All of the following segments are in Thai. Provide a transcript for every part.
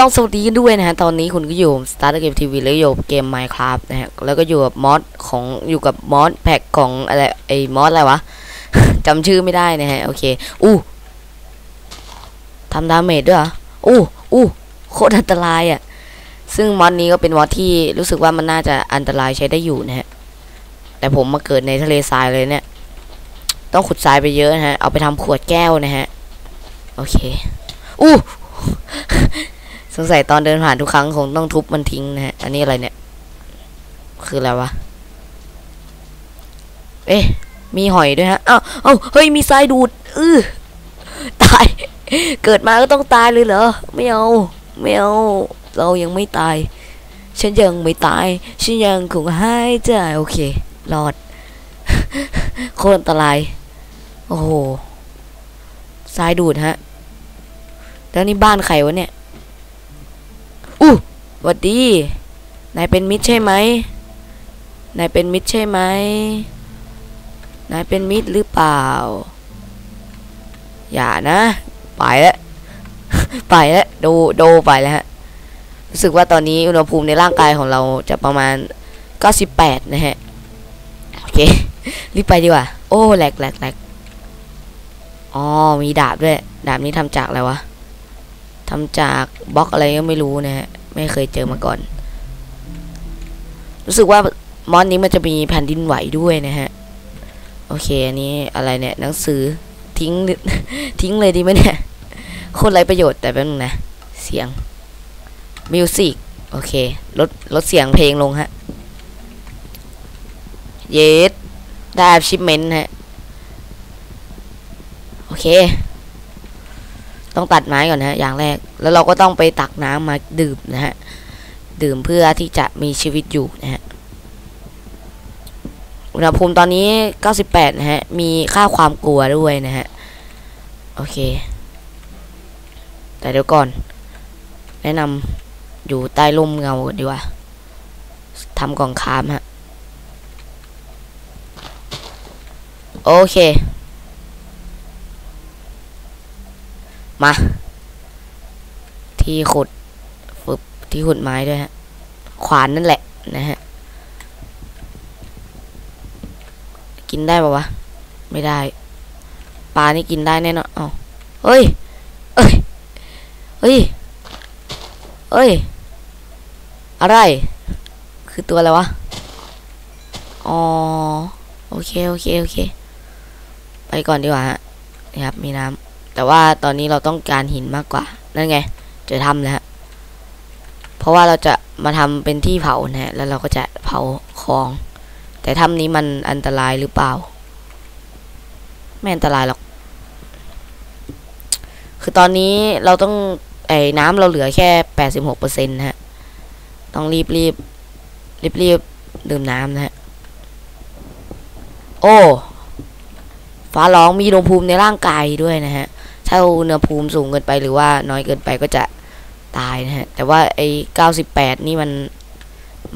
ต้องสวัสดีกันด้วยนะฮะ ตอนนี้คุณก็อยู่ Star Game TV แล้วอยู่เกม Minecraft นะฮะ แล้วก็อยู่กับมอสของอยู่กับมอสแพ็กของอะไรไอ้มอสอะไรวะ จำชื่อไม่ได้นะฮะ โอเค อู้ทำดาเมจด้วยเหรอ อู้อู้โคตรอันตรายอะ ซึ่งมอสนี้ก็เป็นมอสที่รู้สึกว่ามันน่าจะอันตรายใช้ได้อยู่นะฮะ แต่ผมมาเกิดในทะเลทรายเลยเนี่ย ต้องขุดทรายไปเยอะนะฮะ เอาไปทำขวดแก้วนะฮะ โอเค อู้ งสัยตอนเดินผ่านทุกครั้งคงต้องทุบมันทิ้งนะฮะ อันนี้อะไรเนี่ย คืออะไรวะ เอ๊ะ มีหอยด้วยฮะ อ้าว เอ้า เฮ้ย มีทรายดูด อือตาย เกิดมาก็ต้องตายเลยเหรอ ไม่เอา ไม่เอา เรายังไม่ตาย ฉันยังไม่ตาย ฉันยังคงหายใจโอเค รอด โคตรอันตราย โอ้โหทรายดูดฮะ แล้วนี่บ้านใครวะเนี่ย อู้หวัดดี นายเป็นมิตรใช่ไหม นายเป็นมิตรใช่ไหม นายเป็นมิตรหรือเปล่า อย่านะ ไปแล้ว ไปแล้วโดโดไปแล้วฮะ รู้สึกว่าตอนนี้อุณหภูมิในร่างกายของเราจะประมาณ 98 นะฮะ โอเค รีบไปดีกว่า โอ้แหลกแหลกแหลกอ๋อ มีดาบด้วย ดาบนี้ทำจากอะไรวะ ทำจากบล็อกอะไรก็ไม่รู้นะฮะไม่เคยเจอมาก่อน รู้สึกว่ามอนนี้มันจะมีแผ่นดินไหวด้วยนะฮะ โอเค อันนี้อะไรเนี่ย หนังสือทิ้งทิ้งเลยดีไหมเนี่ยโคตรไรประโยชน์แต่เป็นงนะ เสียงมิวสิกโอเค ลดลดเสียงเพลงลงฮะ เยสได้ชิปเมนต์ฮะ โอเค ต้องตัดไม้ก่อนนะฮะอย่างแรก แล้วเราก็ต้องไปตักน้ำมาดื่มนะฮะ ดื่มเพื่อที่จะมีชีวิตอยู่นะฮะ อุณหภูมิตอนนี้ 98 นะฮะ มีค่าความกลัวด้วยนะฮะ โอเค แต่เดี๋ยวก่อน แนะนำอยู่ใต้ร่มเงาดีกว่าทำกล่องคามฮะ โอเค มา ที่ขุดฝึกที่ขุดไม้ด้วยฮะ ขวานนั่นแหละนะฮะ กินได้ปะวะ ไม่ได้ ปลานี่กินได้แน่นอนอ๋อเฮ้ยเอ้ย เฮ้ยเอ้ย อะไร คือตัวอะไรวะ อ๋อ โอเค โอเค โอเค ไปก่อนดีกว่าฮะนี่ครับ มีน้ำ แต่ว่าตอนนี้เราต้องการหินมากกว่า นั่นไง เจอถ้ำแล้วฮะเพราะว่าเราจะมาทำเป็นที่เผานะฮะแล้วเราก็จะเผาของ แต่ถ้ำนี้มันอันตรายหรือเปล่า ไม่อันตรายหรอก คือตอนนี้เราต้องไอ้น้ำเราเหลือแค่แปดสิบหกเปอร์เซ็นต์ฮะ ต้องรีบรีบรีบรีบดื่มน้ำนะฮะ โอ้ ฟ้าร้องมีอุณหภูมิในร่างกายด้วยนะฮะ ถ้าอุณหภูมิสูงเกินไปหรือว่าน้อยเกินไปก็จะตายนะฮะ แต่ว่าไอ้เก้าสิบแปดนี่มัน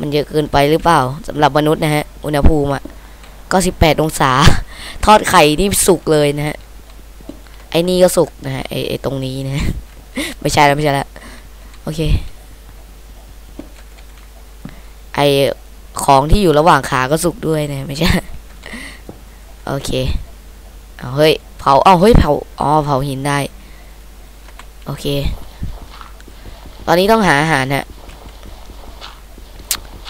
มันเยอะเกินไปหรือเปล่าสำหรับมนุษย์นะฮะ อุณหภูมิอะก็สิบแปดองศา ทอดไข่นี่สุกเลยนะฮะ ไอ้นี่ก็สุกนะฮะไอ้ไอ้ตรงนี้นะ ไม่ใช่แล้วไม่ใช่แล้วโอเค ไอของที่อยู่ระหว่างขาก็สุกด้วยนะ ไม่ใช่ โอเค เอาเฮ้ย เผาเอาเฮ้ยเผาอ๋อเผาหินได้ โอเค ตอนนี้ต้องหาอาหารฮะ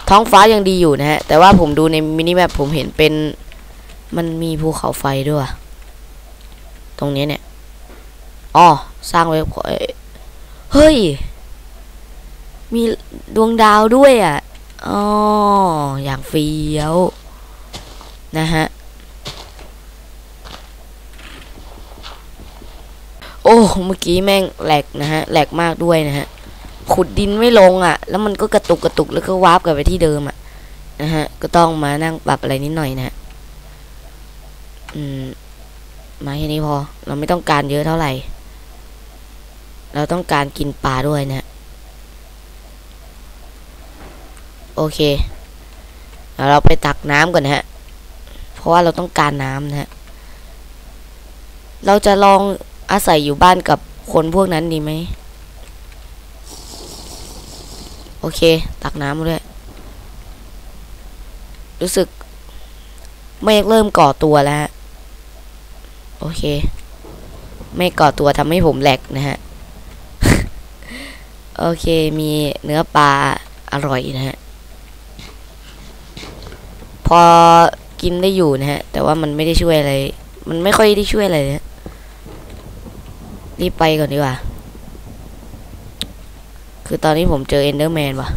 ท้องฟ้ายังดีอยู่นะฮะ แต่ว่าผมดูในมินิแมปผมเห็นเป็นมันมีภูเขาไฟด้วย ตรงนี้เนี่ยอ๋อสร้างไว้เฮ้ย มีดวงดาวด้วยอะอ๋ออย่างเฟี้ยวนะฮะ โอ้เมื่อกี้แม่งแหลกนะฮะแหลกมากด้วยนะฮะขุดดินไม่ลงอะ แล้วมันก็กระตุกกระตุกแล้วก็วาร์ปกลับไปที่เดิมอะนะฮะก็ต้องมานั่งปรับอะไรนิดหน่อยนะฮะอืมมาแค่นี้พอ เราไม่ต้องการเยอะเท่าไหร่ เราต้องการกินปลาด้วยนะโอเคเดี๋ยวเราไปตักน้ำก่อนนะฮะ เพราะว่าเราต้องการน้ำนะฮะ เราจะลอง อาศัยอยู่บ้านกับคนพวกนั้นดีไหม โอเค ตักน้ำมาด้วย รู้สึก เมฆเริ่มก่อตัวแล้วฮะโอเคเมฆก่อตัวทำให้ผมแหลกนะฮะ โอเค มีเนื้อปลาอร่อยนะฮะ พอกินได้อยู่นะฮะ แต่ว่ามันไม่ได้ช่วยอะไร มันไม่ค่อยได้ช่วยอะไรเลยฮะ รีบไปก่อนดีกว่า คือตอนนี้ผมเจอเอนเดอร์แมนว่ะ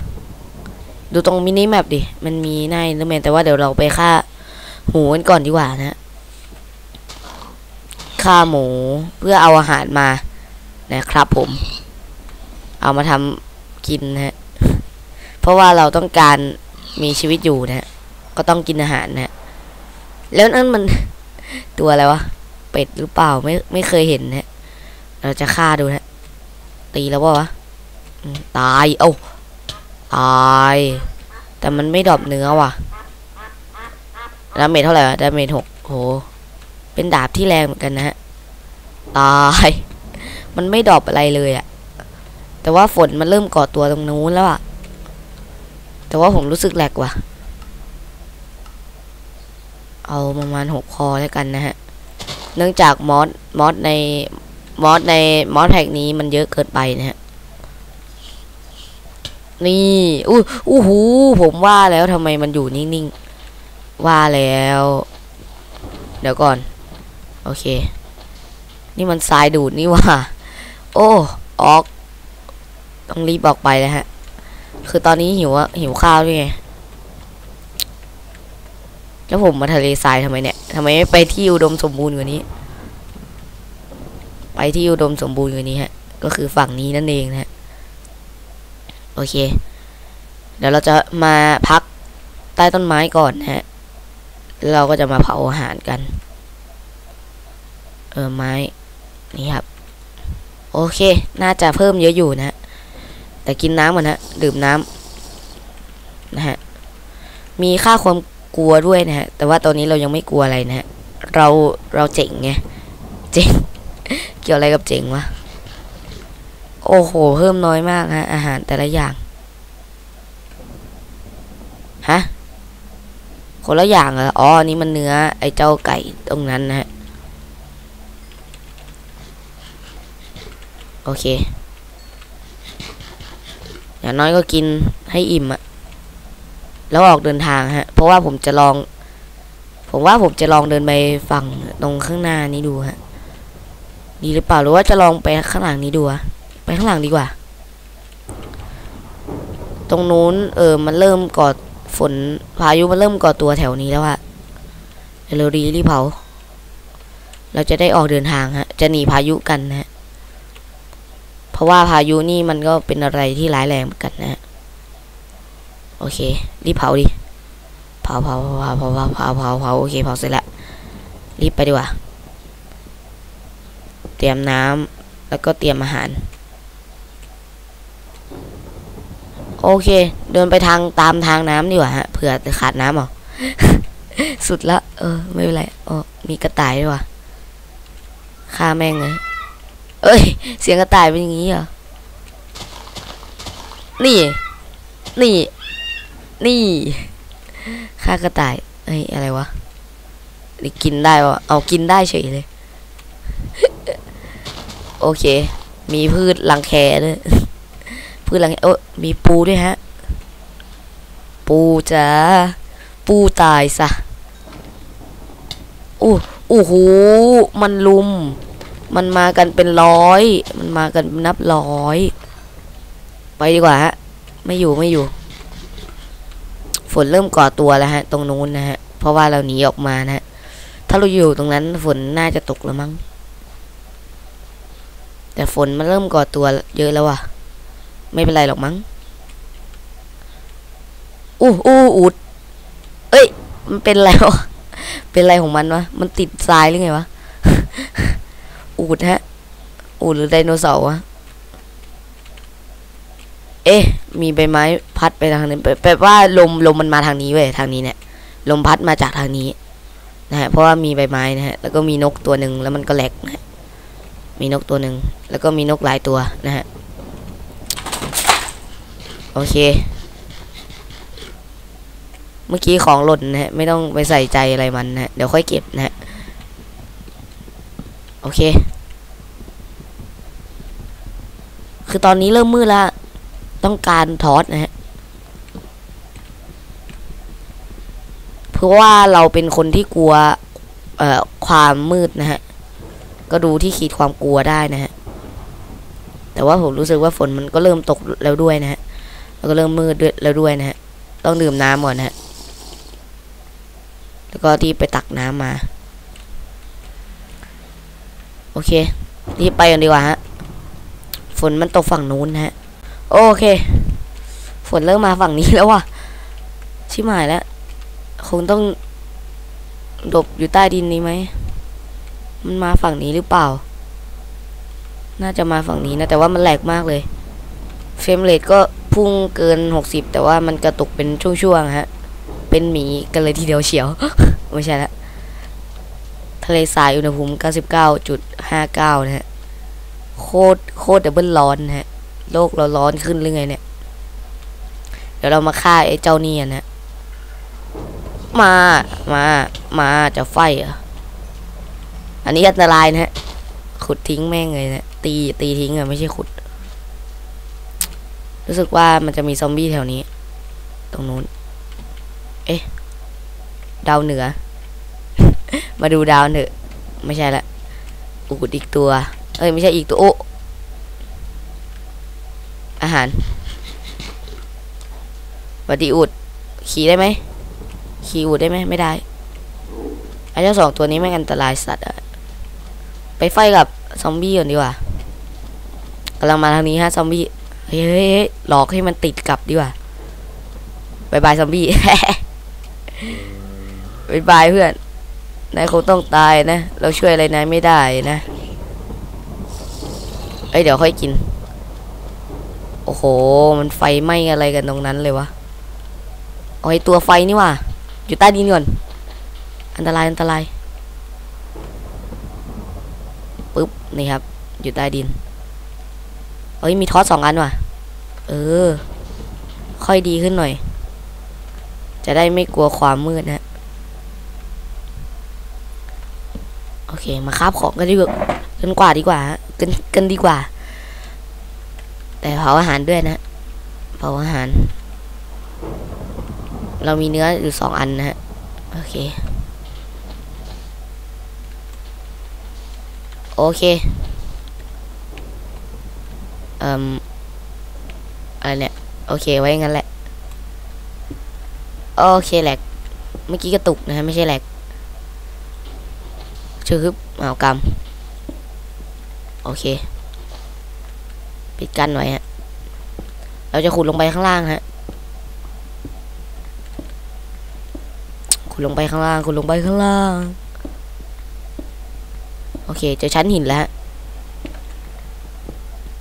ดูตรงมินิแมปดิ มันมีหน้าเอนเดอร์แมนแต่ว่าเดี๋ยวเราไปฆ่าหมูกันก่อนดีกว่านะฮะฆ่าหมูเพื่อเอาอาหารมานะครับผม เอามาทำกินนะฮะ เพราะว่าเราต้องการมีชีวิตอยู่นะฮะ ก็ต้องกินอาหารนะฮะ แล้วนั่นมันตัวอะไรวะ เป็ดหรือเปล่าไม่ไม่เคยเห็นนะฮะ เราจะฆ่าดูนะ ตีแล้ววะตาย เอ้า ตาย แต่มันไม่ดรอปเนื้อว่ะดาเมจเท่าไหร่วะดาเมจหกโห เป็นดาบที่แรงเหมือนกันนะฮะ ตาย มันไม่ดรอปอะไรเลยอะแต่ว่าฝนมันเริ่มก่อตัวตรงนู้นแล้วอะแต่ว่าผมรู้สึกแหลกว่ะ เอาประมาณหกคอแล้วกันนะฮะ เนื่องจากมอส มอสใน มอสในมอสแพ็กนี้มันเยอะเกินไปนะฮะ นี่อู้อู้หู ผมว่าแล้วทำไมมันอยู่นิ่งๆ ว่าแล้ว เดี๋ยวก่อน โอเค นี่มันทรายดูดนี่ว่า โอ้ ออก ต้องรีบออกไปแล้วฮะ คือตอนนี้หิวอะหิวข้าวด้วยไงแล้วผมมาทะเลทรายทำไมเนี่ยทำไมไม่ไปที่อุดมสมบูรณ์กว่านี้ ไปที่อุดมสมบูรณ์กว่านี้ฮะ ก็คือฝั่งนี้นั่นเองนะฮะ โอเค เดี๋ยวเราจะมาพักใต้ต้นไม้ก่อนฮะ เราก็จะมาเผาอาหารกัน เออไม้ นี่ครับ โอเค น่าจะเพิ่มเยอะอยู่นะฮะแต่กินน้ำก่อนฮะดื่มน้ำนะฮะ มีค่าความกลัวด้วยนะฮะ แต่ว่าตอนนี้เรายังไม่กลัวอะไรนะฮะ เรา เราเจ๋งไง เจ๋ง กี่ยวอะไรกับเจ๋งวะ โอ้โห เพิ่มน้อยมากฮะ อาหารแต่ละอย่าง ฮะ คนละอย่างเหรอ อ๋อนนี้มันเนื้อ ไอ้เจ้าไก่ตรงนั้นนะฮะ โอเค อย่างน้อยก็กินให้อิ่มอะ แล้วออกเดินทางฮะ เพราะว่าผมจะลอง ผมว่าผมจะลองเดินไปฝั่งตรงข้างหน้านี้ดูฮะ ดีหรือเปล่าหรือว่าจะลองไปข้างหลังนี้ดูวะไปข้างหลังดีกว่า ตรงนู้นเออมันเริ่มก่อฝนพายุมันเริ่มก่อตัวแถวนี้แล้วฮะเร็รีรีเผา เราจะได้ออกเดินทางฮะ จะหนีพายุกันนะเพราะว่าพายุนี่มันก็เป็นอะไรที่ร้ายแรงเหมือนกันนะฮะโอเค รีเผาดิ เผาเผาเผาเผาเผาเผาเผาโอเคเผาเสร็จแล้วรีบไปดีกว่า เตรียมน้ำแล้วก็เตรียมอาหาร โอเค เดินไปทางตามทางน้ำดีกว่าฮะเผื่อขาดน้ำเอสุดละ เออ ไม่เป็นไรอ๋อมีกระต่ายด้วยว่ะฆ่าแม่งเลยเอ้ย เสียงกระต่ายเป็นอย่างนี้เหรอ นี่ นี่ นี่ฆ่ากระต่ายเอ้ย อะไรวะนี่กินได้วะเอากินได้เฉยเลย โอเค มีพืชรังแคด้วยพืชรังแคเออมีปูด้วยฮะ ปูจ้าปูตายซะอู้อู้หูมันลุม มันมากันเป็นร้อย มันมากันนับร้อย ไปดีกว่าฮะ ไม่อยู่ไม่อยู่ ฝนเริ่มก่อตัวแล้วฮะ ตรงนู้นนะฮะ เพราะว่าเราหนีออกมานะฮะ ถ้าเราอยู่ตรงนั้นฝนน่าจะตกแล้วมั้ง แต่ฝนมันเริ่มก่อตัวเยอะแล้วว่ะ ไม่เป็นไรหรอกมั้งอู้อู้อุดเอ้ย มันเป็นอะไรวะ เป็นอะไรของมันวะ มันติดทรายหรือไงวะ อูดฮะ อูดหรือไดโนเสาร์วะ เอ๊ะ มีใบไม้พัดไปทางนี้แปลว่าลมลมมันมาทางนี้เว้ยทางนี้เนี่ย ลมพัดมาจากทางนี้ นะฮะ เพราะว่ามีใบไม้นะฮะ แล้วก็มีนกตัวหนึ่งแล้วมันก็แหลกนะฮะ มีนกตัวหนึ่งแล้วก็มีนกหลายตัวนะฮะโอเค เมื่อกี้ของหล่นนะฮะไม่ต้องไปใส่ใจอะไรมันนะฮะเดี๋ยวค่อยเก็บนะฮะโอเค คือตอนนี้เริ่มมืดแล้วต้องการทอสนะฮะเพราะว่าเราเป็นคนที่กลัวความมืดนะฮะ ก็ดูที่ขีดความกลัวได้นะฮะ แต่ว่าผมรู้สึกว่าฝนมันก็เริ่มตกแล้วด้วยนะฮะ แล้วก็เริ่มมืดด้วยแล้วด้วยนะฮะ ต้องดื่มน้ำก่อนนะฮะ แล้วก็รีบไปตักน้ำมา โอเค รีบไปกันดีกว่าฮะ ฝนมันตกฝั่งนู้นนะฮะ โอเค ฝนเริ่มมาฝั่งนี้แล้วว่ะ ชิบหายแล้ว คงต้องหลบอยู่ใต้ดินนี้ไหม มันมาฝั่งนี้หรือเปล่า น่าจะมาฝั่งนี้นะ แต่ว่ามันแหลกมากเลย เฟรมเรทก็พุ่งเกิน 60 แต่ว่ามันกระตุกเป็นช่วงๆฮะ เป็นหมีกันเลยทีเดียวเฉียว ไม่ใช่ละทะเลทรายอุณหภูมิ 99.59 นะฮะ โคตร โคตรดับเบิลร้อนนะฮะ โลกเราร้อนขึ้นหรือไงเนี่ย เดี๋ยวเรามาฆ่าไอ้เจ้านี่นะ มา มา มาจะไฟอะ อันนี้อันตรายนะฮะ ขุดทิ้งแม่งเลยนะ ตี ตีทิ้งอะไม่ใช่ขุด รู้สึกว่ามันจะมีซอมบี้แถวนี้ ตรงนู้น เอ๊ะ ดาวเหนือ มาดูดาวเถอะ ไม่ใช่ละอุดอีกตัว เอ้ย ไม่ใช่อีกตัว โอ้อาหารวัดดีอุด ขี่ได้ไหม ขี่อุดได้ไหม ไม่ได้ไอ้เจ้าสองตัวนี้ไม่อันตรายสัตว์อะ ไปไฟกับซอมบี้ก่อนดีกว่ากำลังมาทางนี้ฮะซอมบี้เฮ้ยหลอกให้มันติดกลับดีกว่าบายบายซอมบี้บายบายเพื่อนนายคงต้องตายนะ เราช่วยอะไรนายไม่ได้นะเอ้ยเดี๋ยวค่อยกิน โอ้โห มันไฟไหม้อะไรกันตรงนั้นเลยวะโอ้ตัวไฟนี่ว่ะอยู่ใต้ดินก่อน อันตรายอันตราย ปึ๊บนี่ครับ อยู่ใต้ดินเอ้ยมีทอสสองอันว่ะ เออ ค่อยดีขึ้นหน่อย จะได้ไม่กลัวความมืดนะโอเค มาคาบของกันดีกว่ากันกว่าดีกว่ากันกันดีกว่า แต่เผาอาหารด้วยนะเผาอาหาร เรามีเนื้ออยู่สองอันนะฮะ โอเค โอเค เอ่มอะไรเนี่ย โอเค ไว้งั้นแหละ โอเคแหลก เมื่อกี้กระตุกนะฮะ ไม่ใช่แหลกชื่อฮึบเอากำโอเค ปิดกั้นไว้ฮะ เราจะขุดลงไปข้างล่างฮะ ขุดลงไปข้างล่าง ขุดลงไปข้างล่าง โอเค เจอชั้นหินแล้วฮะ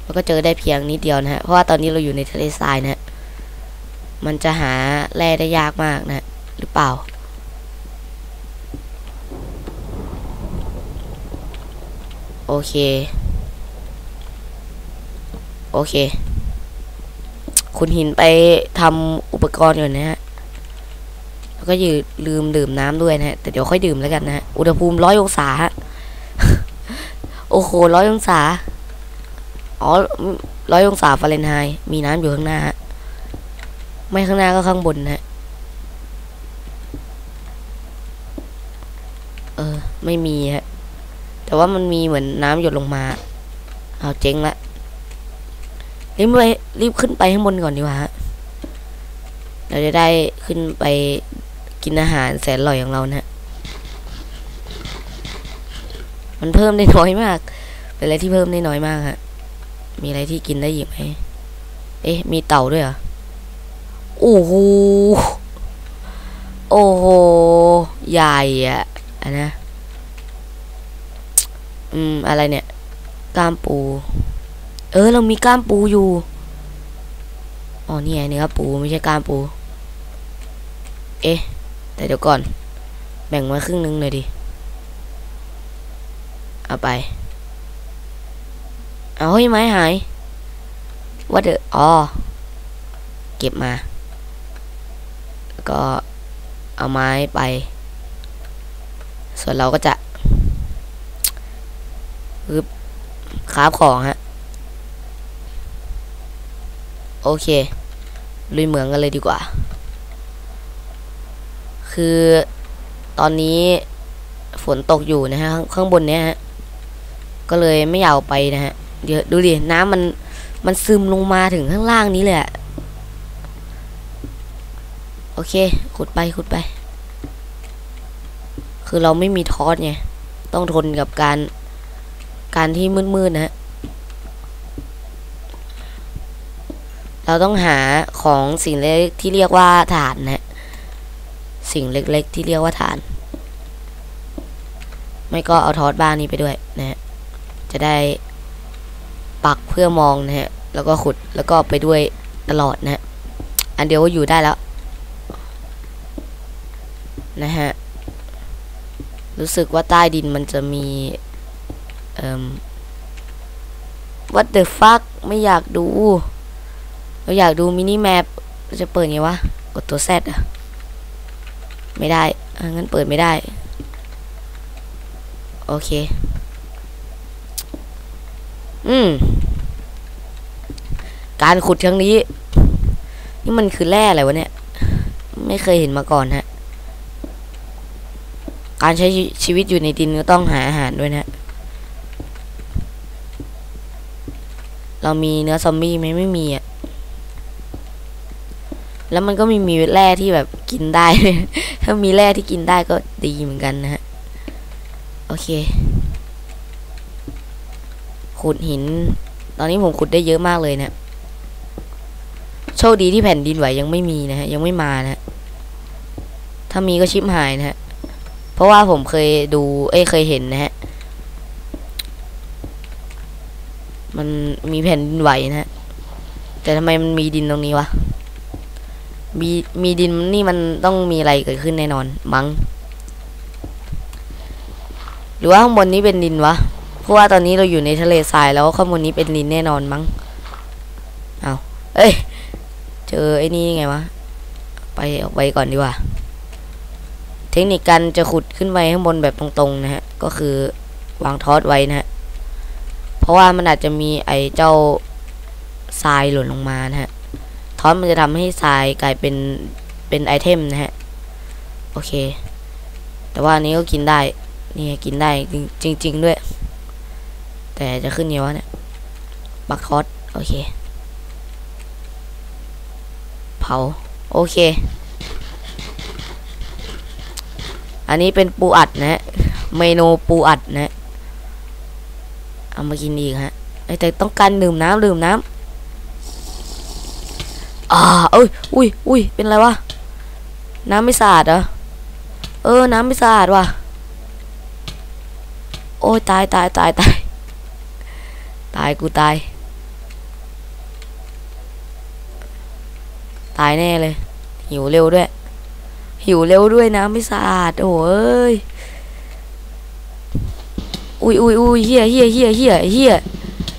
แล้วก็เจอได้เพียงนิดเดียวนะฮะ เพราะว่าตอนนี้เราอยู่ในทะเลทรายนะฮะ มันจะหาแร่ได้ยากมากนะ หรือเปล่า โอเค โอเค คุณหินไปทำอุปกรณ์ก่อนนะฮะแล้วก็ยืมลืมดื่มน้ำด้วยนะฮะ แต่เดี๋ยวค่อยดื่มแล้วกันนะฮะ อุณหภูมิร้อยองศาฮะ โอ้โหร้อยองศา อ๋อร้อยองศาฟาเรนไฮต์มีน้ำอยู่ข้างหน้าฮะไม่ข้างหน้าก็ข้างบนนะฮะ เออ ไม่มีฮะ แต่ว่ามันมีเหมือนน้ำหยดลงมา เอาเจ๊งละ รีบไปรีบขึ้นไปข้างบนก่อนดีกว่าฮะ เราจะได้ขึ้นไปกินอาหารแสนอร่อยของเรานะฮะ มันเพิ่มได้น้อยมาก เป็นอะไรที่เพิ่มได้น้อยมากฮะ มีอะไรที่กินได้อีกไหมเอ๊ะ มีเต่าด้วยเหรอโอ้โหโอ้โห ใหญ่อะอันนะ อืม อะไรเนี่ยกล้ามปู เออ เรามีกล้ามปูอยู่ อ๋อ นี่ไงเนื้อปู ไม่ใช่กล้ามปู เอ๊ะ แต่เดี๋ยวก่อน แบ่งมาครึ่งนึงเลยดิ เอาไป เอาเฮ้ยไม้หายว่าเดออ๋อ เก็บมา แล้วก็เอาไม้ไป ส่วนเราก็จะปึ๊บคราฟของฮะ โอเค ลุยเหมืองกันเลยดีกว่า คือตอนนี้ฝนตกอยู่นะฮะ ข้างบนเนี้ยฮะ ก็เลยไม่อยากไปนะฮะเดี๋ยวดูดิน้ำมันมันซึมลงมาถึงข้างล่างนี้เลยอะโอเคขุดไปขุดไป คือเราไม่มีทอสไงต้องทนกับการการที่มืดๆนะฮะเราต้องหาของสิ่งเล็กที่เรียกว่าฐานนะฮะสิ่งเล็กๆที่เรียกว่าฐาน ไม่ก็เอาทอสบ้านนี้ไปด้วยนะฮะ จะได้ปักเพื่อมองนะฮะ แล้วก็ขุดแล้วก็ไปด้วยตลอดนะฮะ อันเดียวก็อยู่ได้แล้ว นะฮะ รู้สึกว่าใต้ดินมันจะมีเอ่อ what the fuck ไม่อยากดู เราอยากดูมินิแมปจะเปิดไงวะ กดตัว Z อะไม่ได้งั้นเปิดไม่ได้ โอเค อืม การขุดครั้งนี้ นี่มันคือแร่อะไรวะเนี่ย ไม่เคยเห็นมาก่อนฮะ การใช้ชีวิตอยู่ในดินก็ต้องหาอาหารด้วยนะ เรามีเนื้อซอมบี้ไหมไม่มีอะ แล้วมันก็มีมีแร่ที่แบบกินได้ ถ้ามีแร่ที่กินได้ก็ดีเหมือนกันนะฮะ โอเค ขุดหิน ตอนนี้ผมขุดได้เยอะมากเลยเนะโชคดีที่แผ่นดินไหวยังไม่มีนะฮะยังไม่มานะถ้ามีก็ชิปหายนะฮะเพราะว่าผมเคยดู เอ้ยเคยเห็นนะฮะมันมีแผ่นดินไหวนะฮะแต่ทำไมมันมีดินตรงนี้วะมีมีดินนี่มันต้องมีอะไรเกิดขึ้นแน่นอนมั้งหรือว่าข้างบนนี้เป็นดินวะ เพราะว่าตอนนี้เราอยู่ในทะเลทรายแล้วข้างบนนี้เป็นดินแน่นอนมั้งเอาเอ้ย เจอไอ้นี่ไงวะ ไปออกไปก่อนดีกว่า เทคนิคการจะขุดขึ้นไปข้างบนแบบตรงๆนะฮะ ก็คือวางทอสไว้นะฮะ เพราะว่ามันอาจจะมีไอ้เจ้าทรายหล่นลงมานะฮะ ทอสมันจะทำให้ทรายกลายเป็นเป็นไอเทมนะฮะ โอเค แต่ว่าอันนี้ก็กินได้ นี่กินได้จริงจริงๆด้วย แต่จะขึ้นยังวะเนี่ยบักคอสโอเค เผา โอเค อันนี้เป็นปูอัดนะฮะ เมนูปูอัดนะ เอามากินอีกฮะแต่ต้องการดื่มน้ำดื่มน้ำอ่าเอ้ย อุ้ยอุ้ยเป็นไรวะ น้ำไม่สะอาดเหรอ เออ น้ำไม่สะอาดว่ะ โอ้ยตายตายตายตาย ตายกูตาย ตายแน่เลย หิวเร็วด้วย หิวเร็วด้วยน้ำไม่สะอาดโอ้ยอุ้ยอุ้ยอุ้ยเฮียเฮียเฮียเฮียเฮีย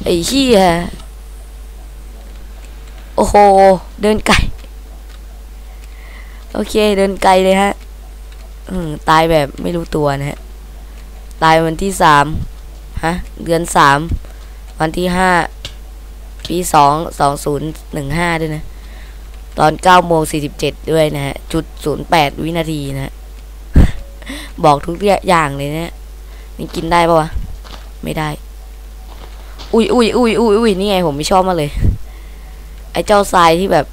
ไอ้เฮียโอ้โห เดินไกล โอเค เดินไกลเลยฮะตายแบบไม่รู้ตัวนะฮะ ตายวันที่สามฮะ เดือนสาม วันที่ห้าปีสองสองศูนย์หนึ่งห้าด้วยนะ ตอนเก้าโมงสี่สิบเจ็ดด้วยนะฮะ จุดศูนย์แปดวินาทีนะฮะบอกทุกอย่างเลยนะ นี่กินได้ปะวะ ไม่ได้ อุ้ยอุ้ยอุ้ยอุ้ยอุ้ยนี่ไงผมไม่ชอบมาเลย ไอ้เจ้าทรายที่แบบ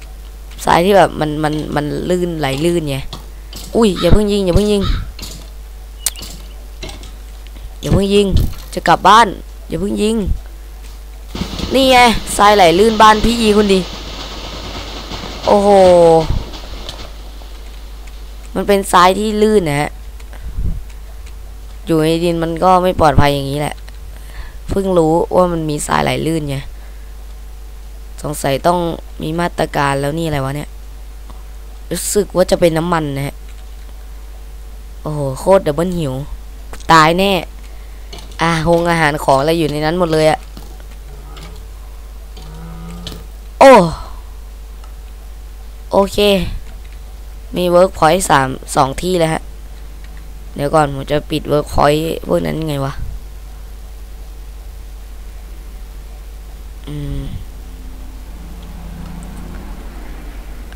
ทรายที่แบบมันมันมันลื่นไหลลื่นไง อุ้ยอย่าเพิ่งยิงอย่าเพิ่งยิงอย่าเพิ่งยิง จะกลับบ้าน อย่าเพิ่งยิง นี่ไงทรายไหลลื่นบ้านพี่ยีคุณดี โอ้โห มันเป็นทรายที่ลื่นนะฮะ อยู่ในดินมันก็ไม่ปลอดภัยอย่างนี้แหละ เพิ่งรู้ว่ามันมีทรายไหลลื่นไง สงสัยต้องมีมาตรการแล้วนี่อะไรวะเนี่ย รู้สึกว่าจะเป็นน้ำมันนะฮะ โอ้โห โคตรดับเบิลหิว ตายแน่ อะหงอาหารของอะไรอยู่ในนั้นหมดเลยอะ โอเค มีเวิร์กพอยต์สามสองที่เลยฮะ เดี๋ยวก่อนผมจะปิดเวิร์กพอยต์พวกนั้นไงวะ อืม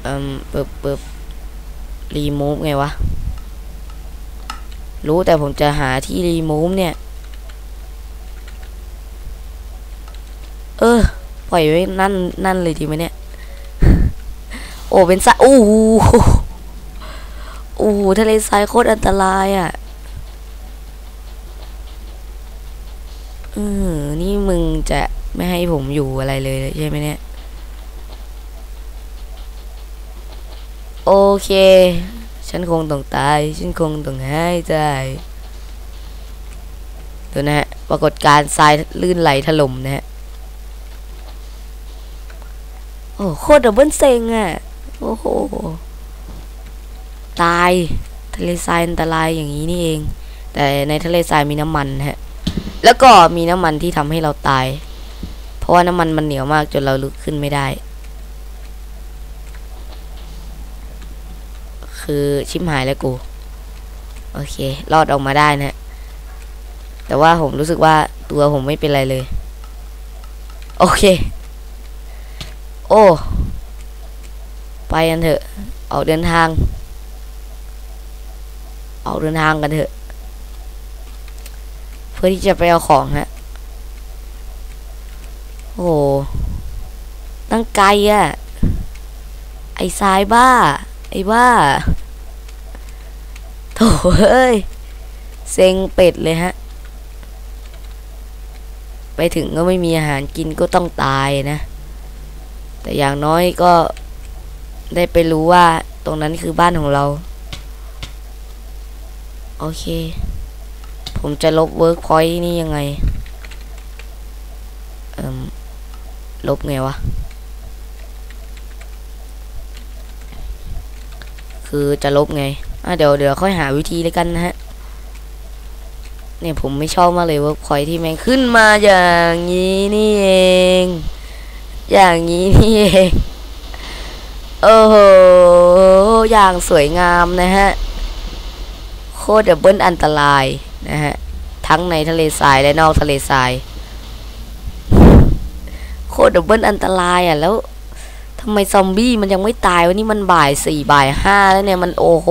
เอ่มเปิบเปิบรีมูฟไงวะ รู้แต่ผมจะหาที่รีมูฟเนี่ย เออ ปล่อยไว้นั่นนั่นเลยดีไหมเนี่ย โอ้เป็นสายโอ้โหโอ้โหทะเลทรายโคตรอันตรายอะเออนี่มึงจะไม่ให้ผมอยู่อะไรเลยใช่ไหมเนี่ย โอเค ฉันคงต้องตาย ฉันคงต้องหายใจดูนะฮะ ปรากฏการ์ทรายลื่นไหลถล่มนะฮะ โอ้โคตรดับเบิลเซ็งอะ โอ้โห ตาย ทะเลทรายอันตรายอย่างนี้นี่เอง แต่ในทะเลทรายมีน้ำมันฮะ แล้วก็มีน้ำมันที่ทำให้เราตาย เพราะว่าน้ำมันมันเหนียวมากจนเราลุกขึ้นไม่ได้ คือชิมหายแล้วกู โอเค รอดออกมาได้นะ แต่ว่าผมรู้สึกว่าตัวผมไม่เป็นไรเลย โอเค โอ้ ไปกันเถอะ ออกเดินทาง ออกเดินทางกันเถอะ เพื่อที่จะไปเอาของฮะ โอ้ตั้งไกลอะไอ้สายบ้า ไอ้บ้าโถ่เอ้ย เซ็งเป็ดเลยฮะ ไปถึงก็ไม่มีอาหารกินก็ต้องตายนะ แต่อย่างน้อยก็ ได้ไปรู้ว่าตรงนั้นคือบ้านของเรา โอเค ผมจะลบเวิร์กพอยต์นี่ยังไง เอ่มลบไงวะ คือจะลบไงอะเดี๋ยวเดี๋ยวค่อยหาวิธีแล้วกันนะฮะ เนี่ยผมไม่ชอบมากเลยเวิร์กพอยต์ที่แม่งขึ้นมาอย่างนี้นี่เอง อย่างนี้นี่เอง โอ้โหอย่างสวยงามนะฮะ โคตรดับเบิลอันตรายนะฮะ ทั้งในทะเลทรายและนอกทะเลทราย โคตรดับเบิลอันตรายอะแล้วทำไมซอมบี้มันยังไม่ตายวะนี่มันบ่ายสี่บ่ายห้าแล้วเนี่ยมันโอ้โห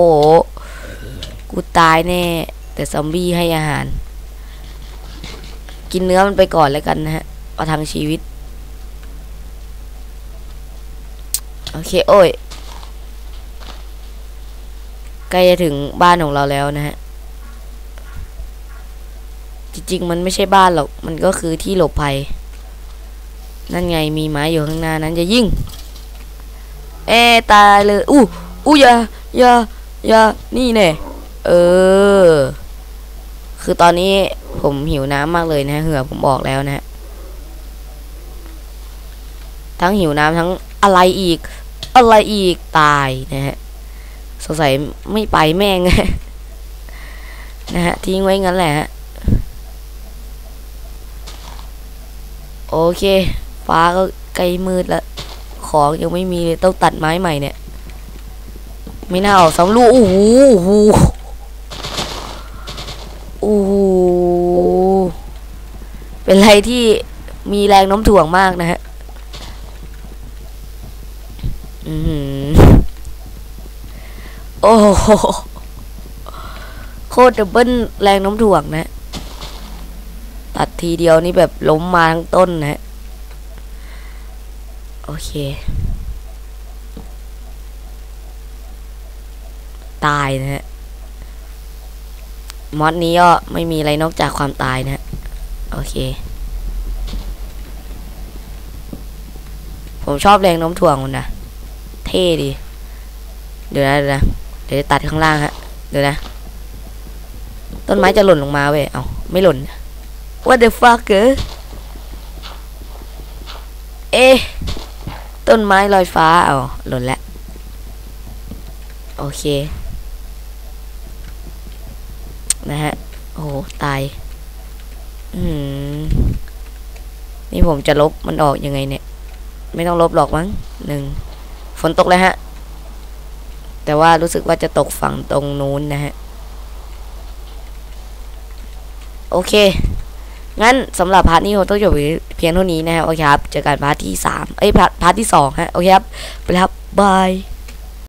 กูตายแน่ แต่ซอมบี้ให้อาหาร กินเนื้อมันไปก่อนแล้วกันนะฮะประทังชีวิต โอ เคโอ้ยใกล้จะถึงบ้านของเราแล้วนะฮะ จริงๆ มันไม่ใช่บ้านหรอก มันก็คือที่หลบภัย นั่นไงมีไม้อยู่ข้างหน้านั้นจะยิ่งเอตายเลย อู้อู้อย่าอย่าอย่านี่แน่เออ คือตอนนี้ผมหิวน้ำมากเลยนะฮะเหือผมออกแล้วนะฮะทั้งหิวน้ำทั้งอะไรอีก อะไรอีกตายนะฮะสงสัยไม่ไปแม่งนะฮะทิ้งไว้งั้นแหละฮะโอเค ฟ้าก็ใกล้มืดแล้วของยังไม่มีเลยต้องตัดไม้ใหม่เนี่ย ไม่น่าออกสำลูกโอ้โหโอ้โหเป็นอะไรที่มีแรงน้มถ่วงมากนะฮะ อือหือ โอ้โหโคตรดับเบิลแรงโน้มถ่วงนะ ตัดทีเดียวนี่แบบล้มมาทั้งต้นนะ โอเค ตายนะฮะมอดนี้ก็ไม่มีอะไรนอกจากความตายนะฮะโอเค ผมชอบแรงโน้มถ่วงมันนะ เท่ดี เดี๋ยวนะเดี๋ยวนะ เดี๋ยวตัดข้างล่างฮะเดี๋ยวนะ ต้นไม้จะหล่นลงมาเว้ย เอาไม่หล่น What the fuck เออเอ๊ต้นไม้ลอยฟ้า เอาหล่นแล้วโอเค นะฮะ โอ้โห ตาย อืม นี่ผมจะลบมันออกยังไงเนี่ย ไม่ต้องลบหรอกมั้งหนึ่ง ฝนตกแล้วฮะ แต่ว่ารู้สึกว่าจะตกฝั่งตรงนู้นนะฮะ โอเค งั้นสำหรับพาร์ทนี้ผมต้องจบเพียงเท่านี้นะฮะ โอเคครับ เจอกันพาร์ทที่สามเอ้ยพาร์ทที่สองฮะ โอเคครับ ไปครับ บาย